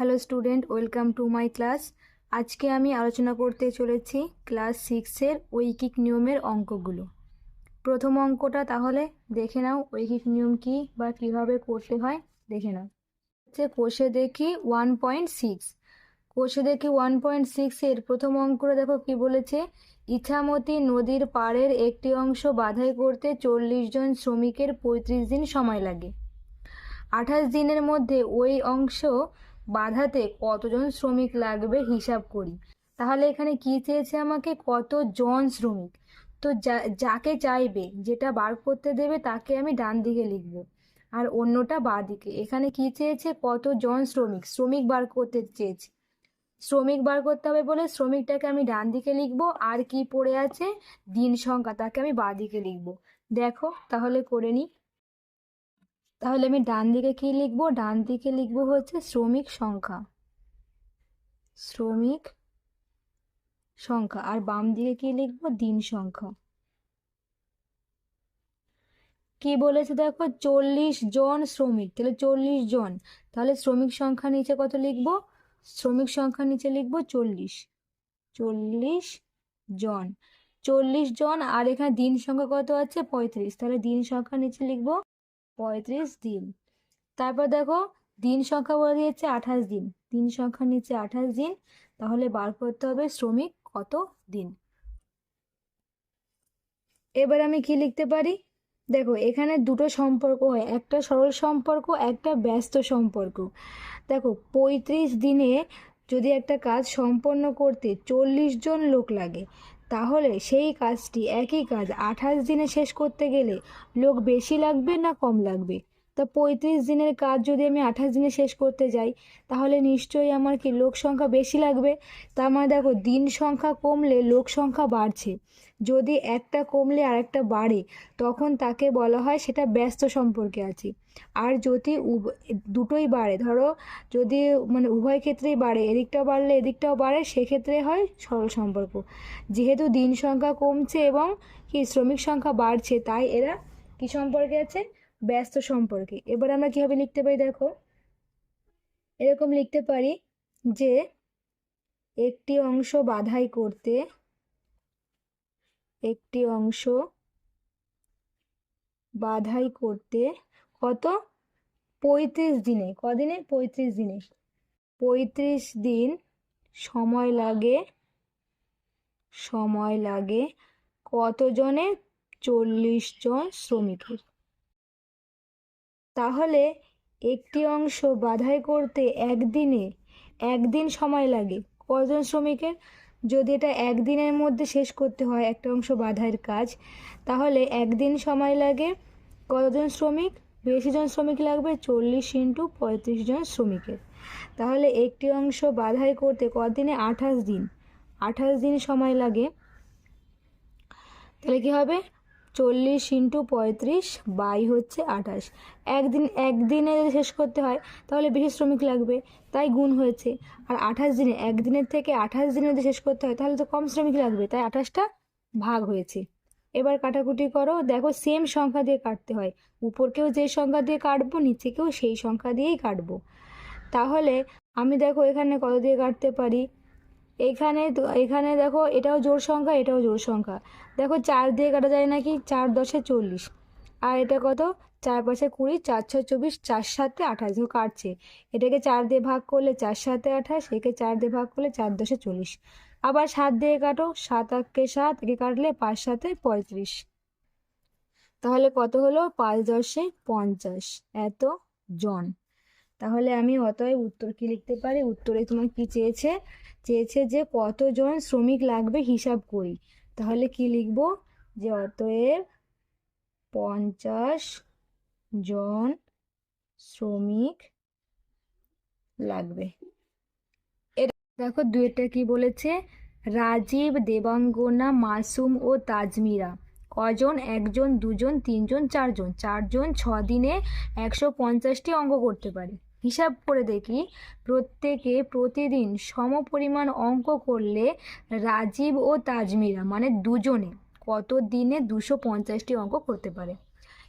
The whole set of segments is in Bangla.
Hello student, welcome to my class. আজকে আমি আলোচনা করতে চলেছি ক্লাস সিক্সের ঐকিক নিয়মের অঙ্কগুলো। প্রথম অঙ্কটা তাহলে দেখে নাও ঐকিক নিয়ম কি বা কীভাবে করতে হয়, দেখে নাও। হচ্ছে কোষে দেখি ওয়ান পয়েন্ট সিক্স। কোষে দেখি ওয়ান পয়েন্ট সিক্সের প্রথম অঙ্কটা দেখো কি বলেছে, ইছামতি নদীর পাড়ের একটি অংশ বাধাই করতে চল্লিশ জন শ্রমিকের পঁয়ত্রিশ দিন সময় লাগে। আঠাশ দিনের মধ্যে ওই অংশ বাধাতে কতজন শ্রমিক লাগবে হিসাব করি। তাহলে এখানে কি চেয়েছে আমাকে? কতজন শ্রমিক? তো যা, যাকে চাইবে, যেটা বার করতে দেবে, তাকে আমি ডান দিকে লিখব। আর অন্যটা বাঁ দিকে। এখানে কি চেয়েছে? কতজন শ্রমিক? শ্রমিক বার করতে চেয়েছে। শ্রমিক বার করতে হবে বলে শ্রমিকটাকে আমি ডান দিকে লিখব। আর কি পড়ে আছে? দিন সংখ্যা। তাকে আমি বাঁ দিকে লিখব। দেখো, তাহলে করে নিই। তাহলে আমি ডান দিকে কি লিখব? ডান দিকে লিখব হচ্ছে শ্রমিক সংখ্যা। শ্রমিক সংখ্যা। আর বাম দিকে কি লিখব? দিন সংখ্যা। কি বলেছে দেখো? চল্লিশ জন শ্রমিক। তাহলে চল্লিশ জন। তাহলে শ্রমিক সংখ্যা নিচে কত লিখব? শ্রমিক সংখ্যা নিচে লিখব চল্লিশ। চল্লিশ জন। চল্লিশ জন। আর এখানে দিন সংখ্যা কত আছে? পঁয়ত্রিশ। তাহলে দিন সংখ্যা নিচে লিখব পঁয়ত্রিশ দিন। তারপর দেখো, দিন সংখ্যা বলে দিয়েছে আঠাশ দিন। দিন সংখ্যা নিচে আঠাশ দিন, তাহলে বার করতে হবে শ্রমিক কত দিন? এবার আমি কি লিখতে পারি? দেখো, এখানে দুটো সম্পর্ক হয়, একটা সরল সম্পর্ক, একটা ব্যস্ত সম্পর্ক। দেখো, পঁয়ত্রিশ দিনে যদি একটা কাজ সম্পন্ন করতে চল্লিশ জন লোক লাগে তাহলে সেই কাজটি একই কাজ আঠাশ দিনে শেষ করতে গেলে লোক বেশি লাগবে না কম লাগবে? তা পঁয়ত্রিশ দিনের কাজ যদি আমি আঠাশ দিনে শেষ করতে যাই, তাহলে নিশ্চয়ই আমার কি লোক সংখ্যা বেশি লাগবে? তার মানে দেখো, দিন সংখ্যা কমলে লোক সংখ্যা বাড়ছে। যদি একটা কমলে আরেকটা বাড়ে, তখন তাকে বলা হয় সেটা ব্যস্ত সম্পর্কে আছে। আর যদি দুটোই বাড়ে, ধরো যদি মানে উভয় ক্ষেত্রেই বাড়ে, এদিকটাও বাড়লে এদিকটাও বাড়ে, সেক্ষেত্রে হয় সরল সম্পর্ক। যেহেতু দিন সংখ্যা কমছে এবং কি শ্রমিক সংখ্যা বাড়ছে, তাই এরা কি সম্পর্কে আছে? ব্যস্ত সম্পর্কে। এবার আমরা কীভাবে লিখতে পারি দেখো? এরকম লিখতে পারি যে একটি অংশ বাধাই করতে একটি অংশ বাধাই করতে কত? পঁয়ত্রিশ দিনে। কদিনে? পঁয়ত্রিশ দিনে। পঁয়ত্রিশ দিন সময় লাগে সময় লাগে কতজনে? চল্লিশ জন শ্রমিকের। তাহলে একটি অংশ বাধাই করতে একদিনে, একদিন সময় লাগে কজন শ্রমিকের? যদি এটা একদিনের মধ্যে শেষ করতে হয় একটা অংশ বাধাইয়ের কাজ, তাহলে একদিন সময় লাগে কতজন শ্রমিক? বেশি জন শ্রমিক লাগবে, চল্লিশ ইন্টু পঁয়ত্রিশ জন শ্রমিকের। তাহলে একটি অংশ বাধাই করতে কদিনে আঠাশ দিন? আঠাশ দিন সময় লাগে। তাহলে কী হবে? চল্লিশ ইন্টু পঁয়ত্রিশ বাই হচ্ছে আঠাশ। একদিন, একদিনে যদি শেষ করতে হয়, তাহলে বেশি শ্রমিক লাগবে। তাই গুণ হয়েছে। আর আঠাশ দিনে, একদিনের থেকে আঠাশ দিনে যদি শেষ করতে হয়, তাহলে তো কম শ্রমিক লাগবে। তাই আঠাশটা ভাগ হয়েছে। এবার কাটাকুটি করো। দেখো সেম সংখ্যা দিয়ে কাটতে হয়। উপরকেও যে সংখ্যা দিয়ে কাটবো, নিচেকেও সেই সংখ্যা দিয়েই কাটবো। তাহলে আমি দেখো এখানে কত দিয়ে কাটতে পারি? এখানে এখানে দেখো এটাও জোর সংখ্যা, এটাও জোর সংখ্যা। দেখো চার দিয়ে কাটা যায় নাকি? চার দশে চল্লিশ। আর এটা কত? চার পাশে কুড়ি, চার ছয় চব্বিশ, চার সাতে আঠাশ। দেখো কাটছে। এটাকে চার দিয়ে ভাগ করলে চার সাতে আঠাশ, একে চার দিয়ে ভাগ করলে চার দশে চল্লিশ। আবার সাত দিয়ে কাটো সাত আটকে সাত, একে কাটলে পাঁচ সাতে পঁয়ত্রিশ। তাহলে কত হলো? পাঁচ দশে পঞ্চাশ। এত জন। তাহলে আমি অতএব উত্তর কি লিখতে পারি? উত্তরে তোমার কি চেয়েছে? চেয়েছে যে কতজন শ্রমিক লাগবে হিসাব করি। তাহলে কি লিখব? যে অতএব পঞ্চাশ জন শ্রমিক লাগবে। দেখো দুয়েরটা কি বলেছে? রাজীব, দেবাঙ্গনা, মাসুম ও তাজমিরা। কজন? একজন, দুজন, তিনজন, চারজন। চারজন ছ দিনে একশো পঞ্চাশটি অঙ্ক করতে পারে। হিসাব করে দেখি। প্রত্যেকে প্রতিদিন সম পরিমাণ অঙ্ক করলে রাজীব ও তাজমিরা মানে দুজনে কত দিনে দুশো পঞ্চাশটি অঙ্ক করতে পারে?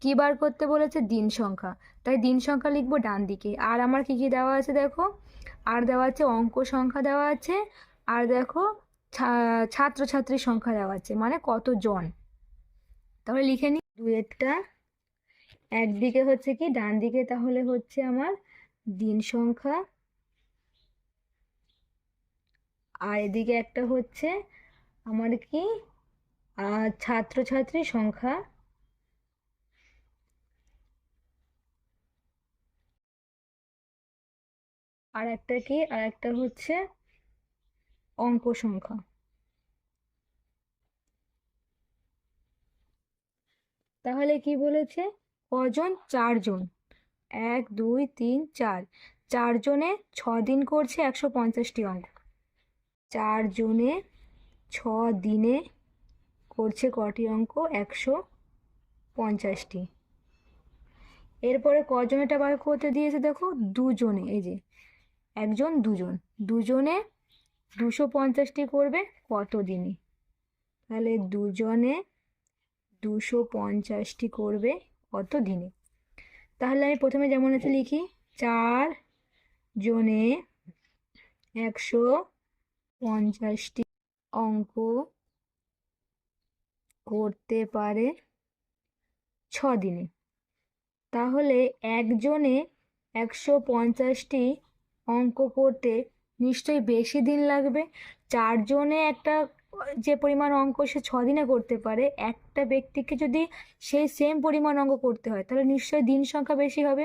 কী বার করতে বলেছে? দিন সংখ্যা। তাই দিন সংখ্যা লিখব ডান দিকে আর আমার কী কী দেওয়া আছে দেখো? আর দেওয়া আছে অঙ্ক সংখ্যা দেওয়া আছে। আর দেখো ছাত্রছাত্রীর সংখ্যা দেওয়া আছে মানে কতজন? তাহলে লিখে নিই দুয়েরটা একদিকে হচ্ছে কি ডান দিকে তাহলে হচ্ছে আমার দিন সংখ্যা। আর এদিকে একটা হচ্ছে আমার কি ছাত্রছাত্রীর সংখ্যা। আর একটা কি আর একটা হচ্ছে অঙ্ক সংখ্যা। তাহলে কি বলেছে? কজন? চারজন। এক, দুই, তিন, চার। চারজনে ছ দিন করছে একশো পঞ্চাশটি অঙ্ক। চারজনে ছ দিনে করছে কটি অঙ্ক? একশো পঞ্চাশটি। এরপরে কজনেটা বার করতে দিয়েছে দেখো? দুজনে, এই যে একজন, দুজন। দুজনে দুশো পঞ্চাশটি করবে কত দিনে তাহলে দুজনে দুশো পঞ্চাশটি করবে কত দিনে তাহলে আমি প্রথমে যেমন আছে লিখি, চার জনে একশো পঞ্চাশটি অঙ্ক করতে পারে ছ দিনে তাহলে একজনে একশো পঞ্চাশটি অঙ্ক করতে নিশ্চয়ই বেশি দিন লাগবে। চারজনে একটা, যে পরিমাণ অঙ্ক সে ছ দিনে করতে পারে, একটা ব্যক্তিকে যদি সেই সেম পরিমাণ অঙ্ক করতে হয়, তাহলে নিশ্চয়ই দিন সংখ্যা বেশি হবে।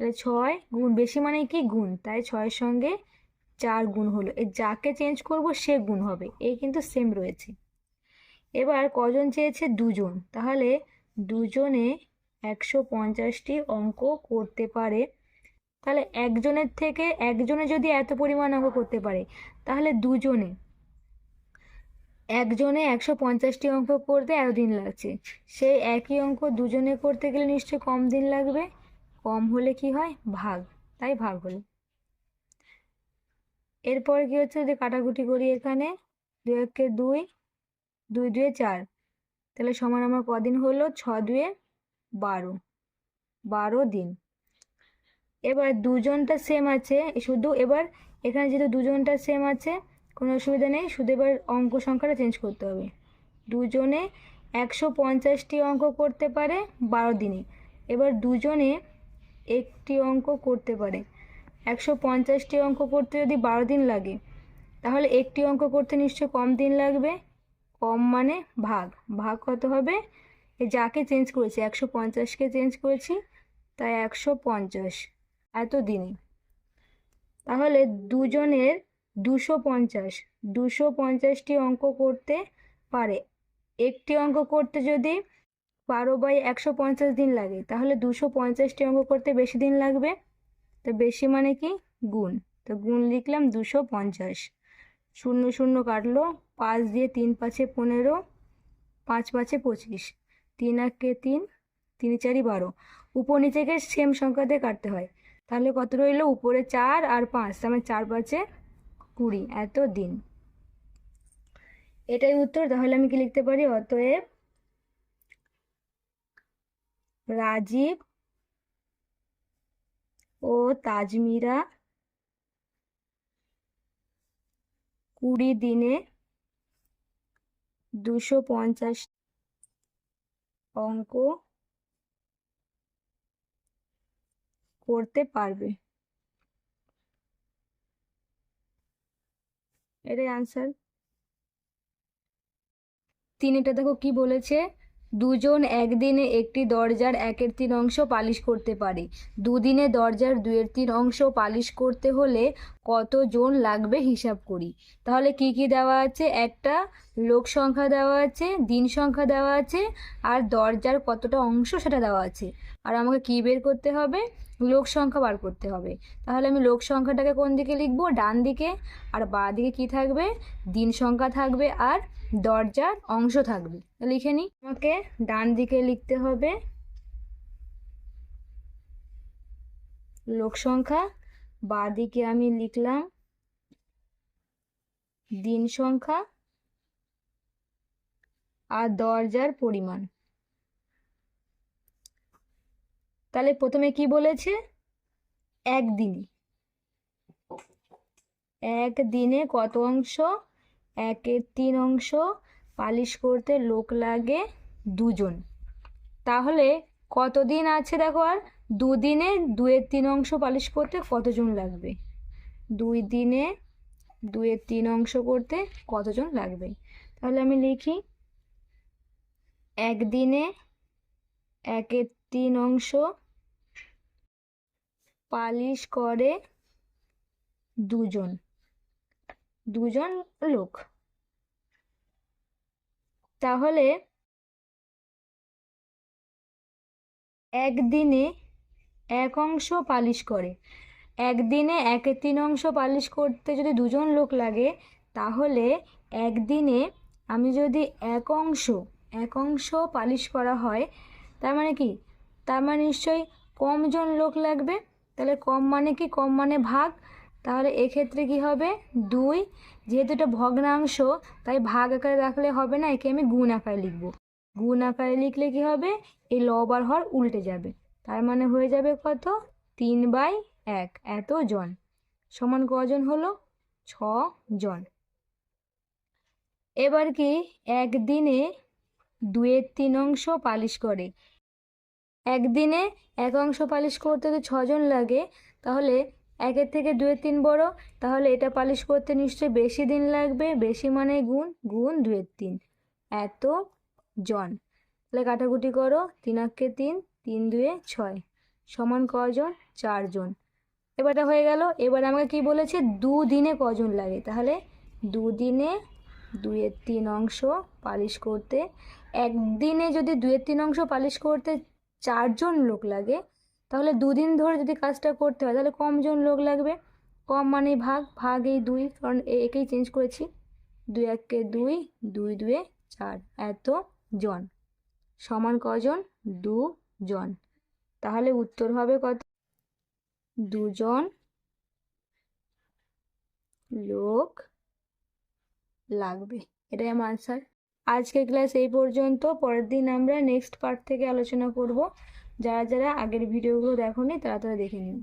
তাহলে ছয় গুণ, বেশি মানে কি গুণ? তাই ছয়ের সঙ্গে চার গুণ হলো। এই যাকে চেঞ্জ করব সে গুণ হবে। এই কিন্তু সেম রয়েছে। এবার কজন চেয়েছে? দুজন। তাহলে দুজনে একশো পঞ্চাশটি অঙ্ক করতে পারে। তাহলে একজনের থেকে একজনে যদি এত পরিমাণ অঙ্ক করতে পারে, তাহলে দুজনে, একজনে একশো পঞ্চাশটি অঙ্ক করতে দিন লাগছে। সেই একই অঙ্ক দুজনে করতে গেলে নিশ্চয়ই কম দিন লাগবে। কম হলে কি হয়? ভাগ। তাই ভাগ হলো। এরপর কি হচ্ছে? যে কাটাকুটি করি এখানে। দু একে দুই দুই দুয়ে চার। তাহলে সমান আমার কদিন হলো? ছ দুয়ে বারো। বারো দিন। এবার দুজনটা সেম আছে শুধু এবার এখানে যেহেতু দুজনটা সেম আছে, কোনো অসুবিধা নেই, শুধু এবার অঙ্ক সংখ্যাটা চেঞ্জ করতে হবে। দুজনে একশো পঞ্চাশটি অঙ্ক করতে পারে বারো দিনে। এবার দুজনে একটি অঙ্ক করতে পারে। একশো পঞ্চাশটি অঙ্ক করতে যদি বারো দিন লাগে, তাহলে একটি অঙ্ক করতে নিশ্চয় কম দিন লাগবে। কম মানে ভাগ। ভাগ কত হবে? যাকে চেঞ্জ করেছি, একশো পঞ্চাশকে চেঞ্জ করেছি, তাই একশো পঞ্চাশ। এত দিনে তাহলে দুজনের দুশো পঞ্চাশ, দুশো পঞ্চাশটি অঙ্ক করতে পারে। একটি অঙ্ক করতে যদি বারো বাই একশো পঞ্চাশ দিন লাগে, তাহলে দুশো পঞ্চাশটি অঙ্ক করতে বেশি দিন লাগবে? তো বেশি মানে কি? গুণ। তো গুণ লিখলাম দুশো পঞ্চাশ। শূন্য শূন্য কাটলো, পাঁচ দিয়ে তিন পাঁচে পনেরো, পাঁচ পাঁচে পঁচিশ। তিন একে তিন তিন চারি বারো। উপর নিচেকে সেম সংখ্যাতে কাটতে হয়। তাহলে কত রইল? উপরে চার আর পাঁচ, তার মানে চার পাঁচে কুড়ি, এত দিন। এটাই উত্তর, তাহলে আমি কি লিখতে পারি? অতএব রাজীব ও তাজমিরা কুড়ি দিনে দুশো পঞ্চাশ অঙ্ক করতে পারবে? এটাই আনসার তিনটা দেখো কি বলেছে? দুজন একদিনে একটি দরজার একের তিন অংশ পালিশ করতে পারে। দুদিনে দরজার দুয়ের তিন অংশ পালিশ করতে হলে কতজন লাগবে হিসাব করি। তাহলে কি কি দেওয়া আছে? একটা, লোক সংখ্যা দেওয়া আছে, দিন সংখ্যা দেওয়া আছে, আর দরজার কতটা অংশ সেটা দেওয়া আছে। আর আমাকে কি বের করতে হবে? লোক সংখ্যা বার করতে হবে। তাহলে আমি লোক সংখ্যাটাকে কোন দিকে লিখব? ডান দিকে। আর বাঁ দিকে কি থাকবে? দিন সংখ্যা থাকবে। আর দরজার অংশ থাকবে। লিখে নিই। আমাকে ডান দিকে লিখতে হবে। লোক সংখ্যা, বাঁ দিকে আমি লিখলাম। দিন সংখ্যা আর দরজার পরিমাণ। তাহলে প্রথমে কি বলেছে? একদিনে। এক দিনে কত অংশ? একের তিন অংশ পালিশ করতে লোক লাগে দুজন। তাহলে কতদিন আছে দেখো আর? দুদিনে দুয়ের তিন অংশ পালিশ করতে কতজন লাগবে? দুই দিনে দুয়ের তিন অংশ করতে কতজন লাগবে? তাহলে আমি লিখি, একদিনে একের তিন অংশ পালিশ করে দুজন। দুজন লোক। তাহলে একদিনে এক অংশ পালিশ করে। একদিনে একের তিন অংশ পালিশ করতে যদি দুজন লোক লাগে, তাহলে একদিনে আমি যদি এক অংশ এক অংশ পালিশ করা হয়, তার মানে কি? তার মানে নিশ্চয়ই কমজন লোক লাগবে। তাহলে কম মানে কি? কম মানে ভাগ। তাহলে এক্ষেত্রে কি হবে? দুই। যেহেতু এটা ভগ্নাংশ, তাই ভাগ আকারে রাখলে হবে না, একে আমি গুণ আকারে লিখব। গুণ আকারে লিখলে কি হবে? এই লব আর হর উল্টে যাবে। তার মানে হয়ে যাবে কত? তিন বাই এক। এত জন। সমান কজন হলো? ছ জন। এবার কি? একদিনে দুয়ের তিন অংশ পালিশ করে। একদিনে এক অংশ পালিশ করতে যদি ছজন লাগে, তাহলে একের থেকে দুয়ের তিন বড়, তাহলে এটা পালিশ করতে নিশ্চয়ই বেশি দিন লাগবে। বেশি মানে গুণ গুণ দুয়ের তিন। এত জন। তাহলে কাটাকুটি করো, তিন আক্ষে তিন তিন দুয়ে ছয়। সমান কজন? চারজন। এবারটা হয়ে গেল। এবার আমাকে কি বলেছে? দুদিনে কজন লাগে? তাহলে দুদিনে দুয়ের তিন অংশ পালিশ করতে, একদিনে যদি দুয়ের তিন অংশ পালিশ করতে চারজন লোক লাগে তাহলে দুদিন ধরে যদি কাজটা করতে হয়, তাহলে কমজন লোক লাগবে? কম মানে ভাগ ভাগ এই দুই, কারণ একেই চেঞ্জ করেছি। দুই এককে দুই দুই দুয়ে চার, এত জন। সমান কজন? দু জন তাহলে উত্তর হবে কত? দুজন লোক লাগবে। এটাই আমার আনসার আজকের ক্লাস এই পর্যন্ত। পরের দিন আমরা নেক্সট পার্ট থেকে আলোচনা করব। যারা যারা আগের ভিডিওগুলো দেখো তারা তারা দেখে নিন